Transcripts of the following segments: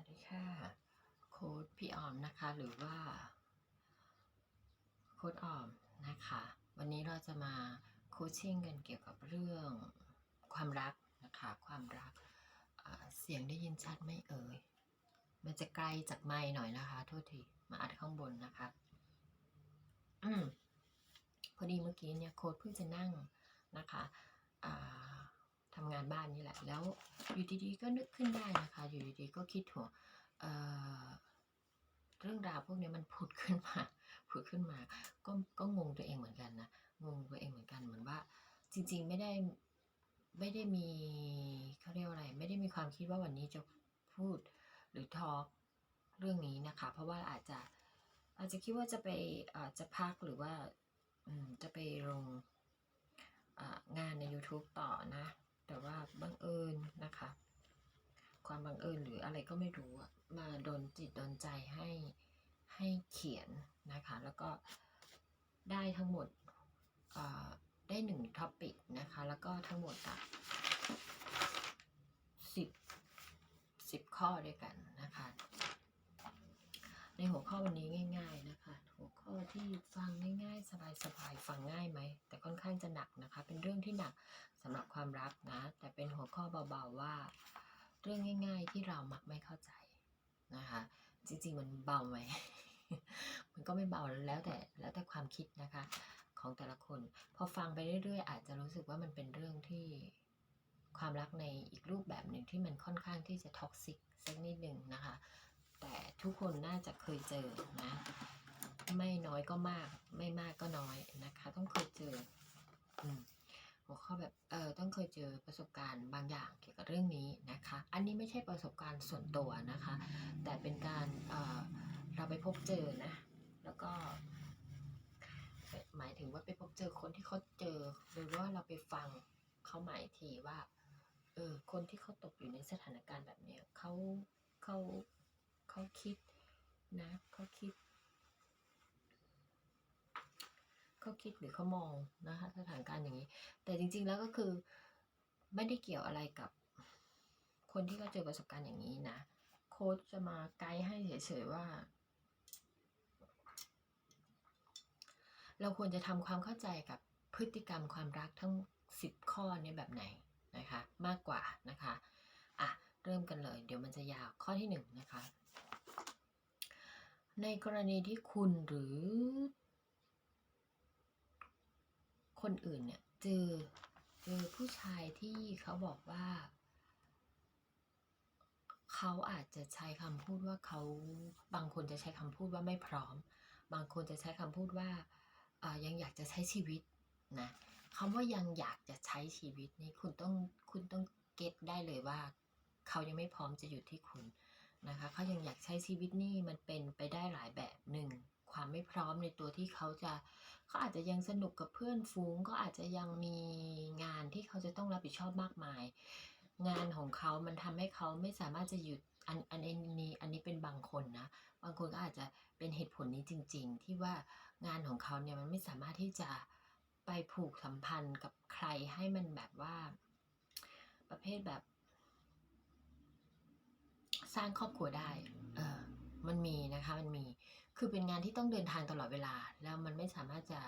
วัสดีค่ะ โค้ดพี่ออมนะคะ หรือว่า โค้ดออมนะคะ วันนี้เราจะมาโคชชิ่งกันเกี่ยวกับเรื่องความรักนะคะ ความรักเสียงได้ยินชัดไหมเอ่ย มันจะไกลจากไมค์หน่อยนะคะ โทษที มาอัดข้างบนนะคะอพอดีเมื่อกี้เนี่ยโค้ดเพิ่งจะนั่งนะคะทำงานบ้านนี่แหละ แล้ว อยู่ดีๆ ก็นึกขึ้นได้นะคะ อยู่ดีๆ ก็คิดหัวเเรื่องราวพวกนี้มันผุดขึ้นมา ผุดขึ้นมา ก็ก็งงตัวเองเหมือนกันนะ งงตัวเองเหมือนกัน เหมือนว่า จริง ๆ ไม่ได้ ไม่ได้มีเขาเรียกว่าอะไร ไม่ได้มีความคิดว่าวันนี้จะพูดหรือทอล์กเรื่องนี้นะคะ เพราะว่าอาจจะ อาจจะคิดว่าจะไปอาจะพักหรือว่าจะไปลงงานใน YouTube ต่อนะ แต่ว่าบังเอิญนะคะ ความบังเอิญหรืออะไรก็ไม่รู้มาโดนจิตโดนใจให้ให้เขียนนะคะ แล้วก็ได้ทั้งหมดได้หนึ่งท็อปิกนะคะ แล้วก็ทั้งหมดอะสิบสิบข้อด้วยกันนะคะ ในหัวข้อวันนี้ง่าย ๆนะคะหัว ข้อที่ฟังง่ายๆ สบายๆ ฟังง่ายไหม แต่ค่อนข้างจะหนักนะคะ เป็นเรื่องที่หนักสำหรับความรักนะ แต่เป็นหัวข้อเบาๆว่า เรื่องง่าย ๆ ที่เรามักไม่เข้าใจนะคะ จริงๆมันเบาไหม มันก็ไม่เบาแล้วแต่แล้วแต่ความคิดนะคะของแต่ละคน พอฟังไปเรื่อยๆ อาจจะรู้สึกว่ามันเป็นเรื่องที่ความรักในอีกรูปแบบหนึ่งที่มันค่อนข้างที่จะท็อกซิกสักนิดหนึ่งนะคะ แต่ทุกคนน่าจะเคยเจอนะ ไม่น้อยก็มาก ไม่มากก็น้อยนะคะ ต้องเคยเจออืมหัวข้อแบบเออต้องเคยเจอประสบการณ์บางอย่างเกี่ยวกับเรื่องนี้นะคะ อันนี้ไม่ใช่ประสบการณ์ส่วนตัวนะคะ แต่เป็นการเออเราไปพบเจอนะ แล้วก็ หมายถึงว่าไปพบเจอคนที่เขาเจอ หรือว่าเราไปฟังเขาหมายทีว่าเออคนที่เขาตกอยู่ในสถานการณ์แบบเนี้ยเขาเขาเขาคิดนะเขาคิด เขาคิดหรือเขามองนะคะสถานการณ์อย่างนี้ แต่จริง ๆ แล้วก็คือไม่ได้เกี่ยวอะไรกับคนที่เขาเจอประสบการณ์อย่างนี้นะ โค้ชจะมาไกด์ให้เฉยๆว่า เราควรจะทำความเข้าใจกับพฤติกรรมความรักทั้ง 10 ข้อนี้แบบไหนนะคะมากกว่านะคะอะเริ่มกันเลย เดี๋ยวมันจะยาวข้อที่1นะคะในกรณีที่คุณหรือ คนอื่นเนี่ยเจอเจอผู้ชายที่เขาบอกว่า เขาอาจจะใช้คำพูดว่าเขาบางคนจะใช้คำพูดว่าไม่พร้อม บางคนจะใช้คำพูดว่าายังอยากจะใช้ชีวิตนะคำว่ายังอยากจะใช้ชีวิตนี่คุณต้องคุณต้องเก็ตได้เลยว่า เขายังไม่พร้อมจะอยู่ที่คุณนะคะเขายังอยากใช้ชีวิตนี่มันเป็นไปได้หลายแบบหนึ่ง ความไม่พร้อมในตัวที่เขาจะเขาอาจจะยังสนุกกับเพื่อนฝูงก็อาจจะยังมีงานที่เขาจะต้องรับผิดชอบมากมาย งานของเขามันทำให้เขาไม่สามารถจะหยุดอันอันนี้อันนี้เป็นบางคนนะ บางคนก็อาจจะเป็นเหตุผลนี้จริง ๆ ที่ว่างานของเขาเนี่ยมันไม่สามารถที่จะไปผูกสัมพันธ์กับใครให้มันแบบว่า ประเภทแบบ สร้างครอบครัวได้ เออมันมีนะคะ มันมี คือเป็นงานที่ต้องเดินทางตลอดเวลา แล้วมันไม่สามารถจะ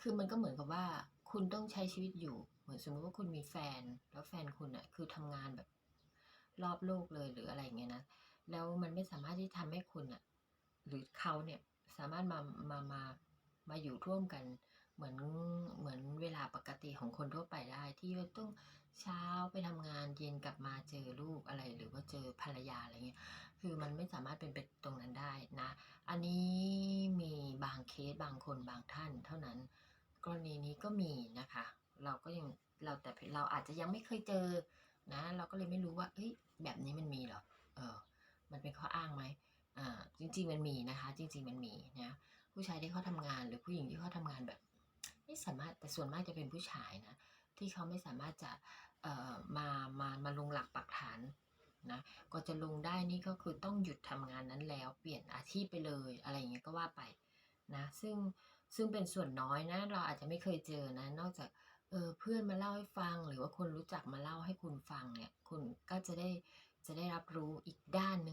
คือมันก็เหมือนกับว่า คุณต้องใช้ชีวิตอยู่ เหมือนสมมติว่าคุณมีแฟน แล้วแฟนคุณอะคือทำงานแบบรอบโลกเลยหรืออะไรเงี้ยนะ แล้วมันไม่สามารถที่ทำให้คุณอะหรือเขาเนี่ยสามารถมา มา มา มาอยู่ร่วมกัน เหมือนเหมือนเวลาปกติของคนทั่วไปได้ ที่ว่าต้องเช้าไปทำงานเย็นกลับมาเจอลูกอะไร หรือว่าเจอภรรยาอะไรเงี้ยคือมันไม่สามารถเป็นไปตรงนั้นได้นะ อันนี้มีบางเคสบางคนบางท่านเท่านั้น กรณีนี้ก็มีนะคะ เราก็ยังเราแต่เราอาจจะยังไม่เคยเจอนะ เราก็เลยไม่รู้ว่าเอ้ยแบบนี้มันมีเหรอเออมันเป็นข้ออ้างไหมอ่าจริง ๆ มันมีนะคะ จริง ๆ มันมีนะผู้ชายที่เขาทำงานหรือผู้หญิงที่เขาทำงานแบบ ไม่สามารถแต่ส่วนมากจะเป็นผู้ชายนะที่เขาไม่สามารถจะเอ่อมามามาลงหลักปักฐานนะก็จะลงได้นี่ก็คือต้องหยุดทำงานนั้นแล้วเปลี่ยนอาชีพไปเลยอะไรอย่างเงี้ยก็ว่าไปนะซึ่งซึ่งเป็นส่วนน้อยนะเราอาจจะไม่เคยเจอนะ นอกจากเออเพื่อนมาเล่าให้ฟัง หรือว่าคนรู้จักมาเล่าให้คุณฟังเนี่ยคุณก็จะได้จะได้รับรู้อีกด้านหนึ่ง